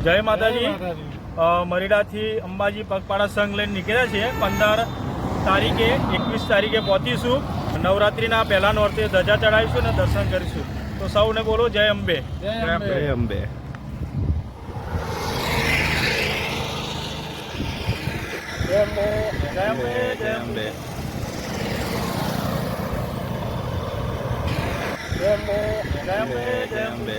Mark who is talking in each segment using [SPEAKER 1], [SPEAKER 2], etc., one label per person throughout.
[SPEAKER 1] જય માતાજી મરીડાથી અંબાજી પગપાળા સંઘ લઈને નીકળ્યા છીએ પંદર તારીખે એકવીસ તારીખે પહોંચીશું નવરાત્રિના પહેલાનો નોરતે ધજા ચડાવીશું અને દર્શન કરીશું તો સૌને બોલો જય અંબે
[SPEAKER 2] જય અંબે
[SPEAKER 1] જય અંબે જય અંબે જય અંબે જય અંબે જય અંબે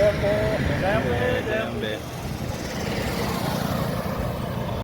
[SPEAKER 1] છે. તો